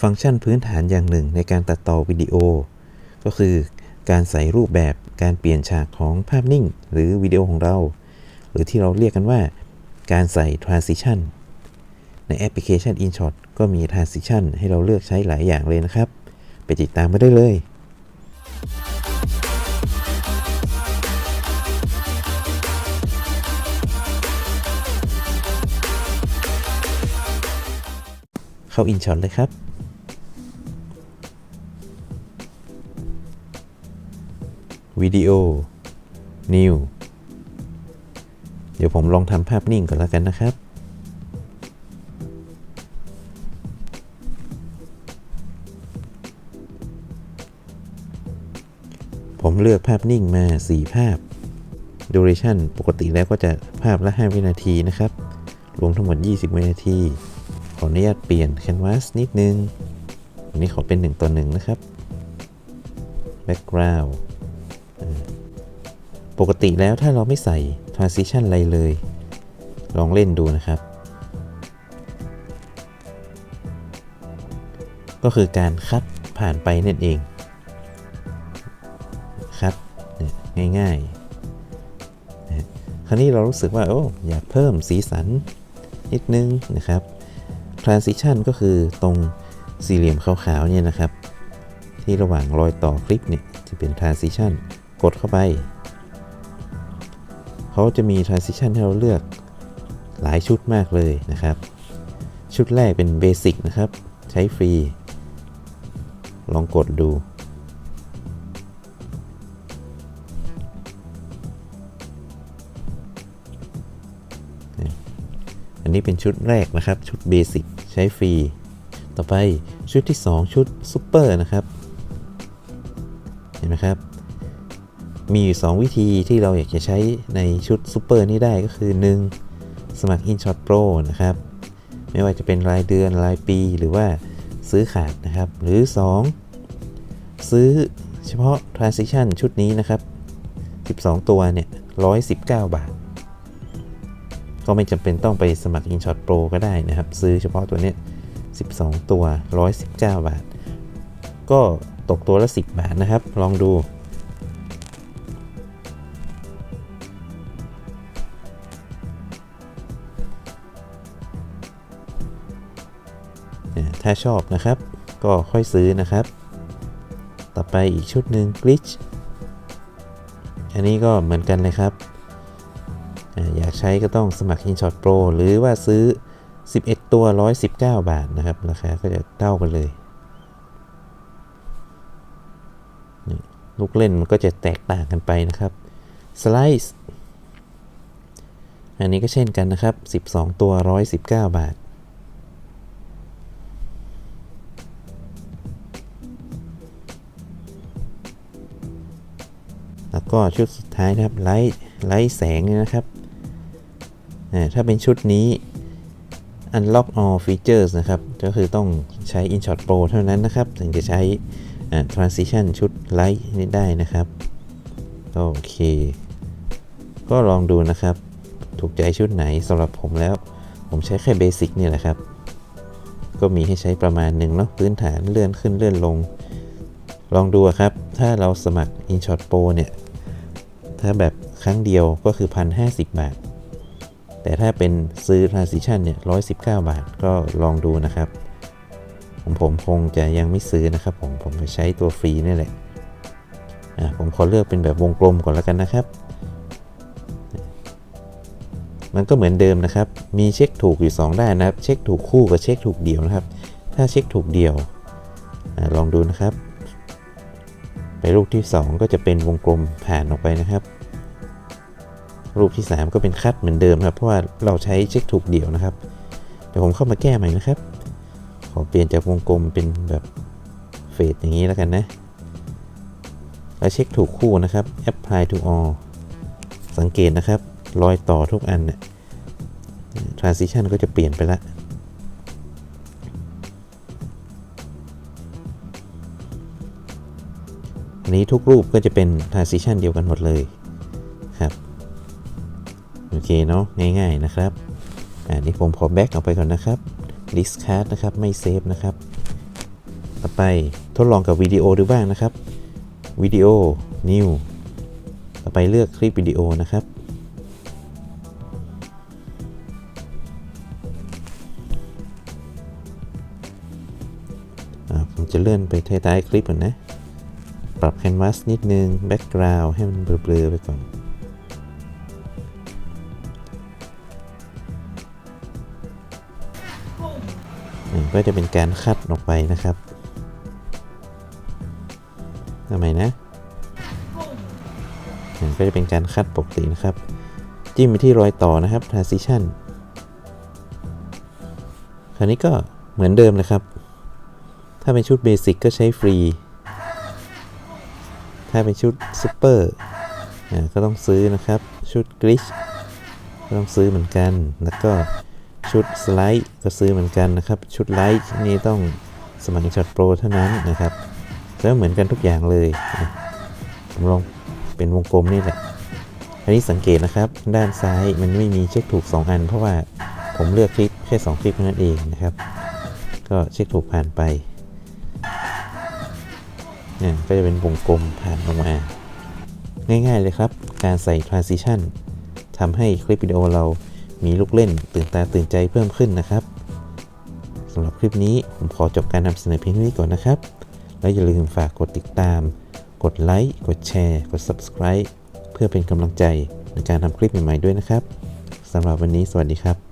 ฟังก์ชันพื้นฐานอย่างหนึ่งในการตัดต่อวิดีโอ ก็คือการใส่รูปแบบการเปลี่ยนฉากของภาพนิ่ง หรือวิดีโอของเรา หรือที่เราเรียกกันว่า การใส่ transition ในแอปพลิเคชัน InShot ก็มี transition ให้เราเลือกใช้หลายอย่างเลยนะครับ ไปติดตามมาได้เลยเข้า InShot เลยครับ วิดีโอ New เดี๋ยวผมลองทำภาพนิ่งก่อนแล้วกันนะครับ ผมเลือกภาพนิ่งมา 4 ภาพ duration ปกติแล้วก็จะภาพละ 5 วินาทีนะครับ รวมทั้งหมด 20 วินาที ขออนุญาตเปลี่ยน canvas นิดนึง อันนี้ขอเป็น 1 ต่อ 1 นะครับ background ปกติแล้วถ้าเราไม่ใส่ transition อะไรเลย ลองเล่นดูนะครับ ก็คือการคัดผ่านไปนั่นเอง คัดเนี่ยง่ายๆ คราวนี้เรารู้สึกว่า โอ้ อยากเพิ่มสีสันนิดนึงนะครับ transition ก็คือตรงสี่เหลี่ยมขาวๆเนี่ยนะครับ ที่ระหว่างรอยต่อคลิปเนี่ยจะเป็น transition กดเข้าไป เขาจะมี transition ให้เราเลือกหลายชุดมากเลยนะครับ ชุดแรกเป็น Basic นะครับ ใช้ฟรี ลองกดดู อันนี้เป็นชุดแรกนะครับ ชุด Basic ใช้ฟรี ต่อไปชุดที่ 2 ชุด Super นะครับ เห็นไหมครับ มีอยู่ 2 วิธีที่เราอยากจะใช้ในชุด Super นี้ได้ก็คือ 1. สมัคร InShot Pro นะครับ ไม่ว่าจะเป็นรายเดือนรายปีหรือว่าซื้อขาดนะครับ หรือ 2. ซื้อเฉพาะ Transition ชุดนี้นะครับ 12 ตัวเนี่ย 119 บาท ก็ไม่จำเป็นต้องไปสมัคร InShot Pro ก็ได้นะครับ ซื้อเฉพาะตัวเนี้ย12 ตัว 119 บาท ก็ตกตัวละ 10 บาทนะครับ ลองดู ถ้าชอบนะครับ ก็ค่อยซื้อนะครับ ต่อไปอีกชุดหนึ่ง glitch อันนี้ก็เหมือนกันเลยครับ อยากใช้ก็ต้องสมัคร InShot Pro หรือว่าซื้อ 11 ตัว 119 บาทนะครับ ราคาก็จะเท่ากันเลย ลูกเล่นมันก็จะแตกต่างกันไปนะครับ Slice อันนี้ก็เช่นกันนะครับ 12 ตัว 119 บาท แล้วก็ชุดสุดท้ายนะครับไลท์ไลท์แสงเนี่ยนะครับถ้าเป็นชุดนี้ Unlock all features นะครับ ก็คือต้องใช้ InShot Pro เท่านั้นนะครับ ถึงจะใช้ transition ชุด Light นี้ได้นะครับ โอเค ก็ลองดูนะครับ ถูกใจชุดไหนสำหรับผมแล้ว ผมใช้แค่เบสิกเนี่ยแหละครับ ก็มีให้ใช้ประมาณหนึ่งเนาะพื้นฐานเลื่อนขึ้นเลื่อนลง ลองดูครับ ถ้าเราสมัคร InShot Pro เนี่ย ถ้าแบบครั้งเดียวก็คือ 1,050 บาท แต่ถ้าเป็นซื้อ Transition เนี่ย 119 บาทก็ลองดูนะครับ ผมผมคงจะยังไม่ซื้อนะครับ ผมผมจะใช้ตัวฟรีนี่แหละอ่าผมขอเลือกเป็นแบบวงกลมก่อนแล้วกันนะครับ มันก็เหมือนเดิมนะครับ มีเช็คถูกอยู่ 2 ด้านนะครับ เช็คถูกคู่กับเช็คถูกเดี่ยวนะครับ ถ้าเช็คถูกเดี่ยวอลองดูนะครับ ไปรูปที่ 2 ก็จะเป็นวงกลมผ่านออกไปนะครับ รูปที่ 3 ก็เป็นคัดเหมือนเดิมครับ เพราะว่าเราใช้เช็คถูกเดี่ยวนะครับ เดี๋ยวผมเข้ามาแก้ใหม่นะครับ ขอเปลี่ยนจากวงกลมเป็นแบบเฟดอย่างนี้แล้วกันนะ แล้วเช็คถูกคู่นะครับ apply to all สังเกตนะครับ รอยต่อทุกอันเนี่ย transition ก็จะเปลี่ยนไปละ อันนี้ทุกรูปก็จะเป็น transition เดียวกันหมดเลยครับโอเคเนาะง่ายๆนะครับอันนี้ผมขอแบ็กออกไปก่อนนะครับ discard นะครับไม่เซฟนะครับ ต่อไปทดลองกับวิดีโอดูบ้างนะครับวิดีโอ new ต่อไปเลือกคลิปวิดีโอนะครับผมจะเลื่อนไปท้ายๆคลิปก่อนนะ ปรับ Canvas นิดนึง Background ให้มันเบลอๆไปก่อนนี่ก็จะเป็นการคัดออกไปนะครับทำไมนะนี่ก็จะเป็นการคัดปกตินะครับ จิ้มไปที่รอยต่อนะครับ transition คราวนี้ก็เหมือนเดิมเลยครับ ถ้าเป็นชุดเบสิกก็ใช้ฟรี ถ้าเป็นชุดซูเปอร์ก็ต้องซื้อนะครับ ชุดกริชก็ต้องซื้อเหมือนกัน แล้วก็ชุดสไลด์ก็ซื้อเหมือนกันนะครับ ชุดไลท์นี่ต้องสมัครช็อตโปรเท่านั้นนะครับแล้วเหมือนกันทุกอย่างเลยผมลองเป็นวงกลมนี่แหละ อันนี้สังเกตนะครับ ด้านซ้ายมันไม่มีเช็คถูก 2 อัน เพราะว่าผมเลือกคลิปแค่ 2 คลิปเท่านั้นเองนะครับ ก็เช็คถูกผ่านไป เนี่ยก็จะเป็นวงกลมผ่านออกมา ง่ายๆเลยครับ การใส่ transition ทำให้คลิปวิดีโอเรามีลูกเล่นตื่นตาตื่นใจเพิ่มขึ้นนะครับสำหรับคลิปนี้ผมขอจบการนำเสนอเพียงเท่านี้ก่อนนะครับ แล้วอย่าลืมฝากกดติดตาม กดไลค์กดแชร์ กด subscribe เพื่อเป็นกำลังใจในการทำคลิปใหม่ๆด้วยนะครับสำหรับวันนี้สวัสดีครับ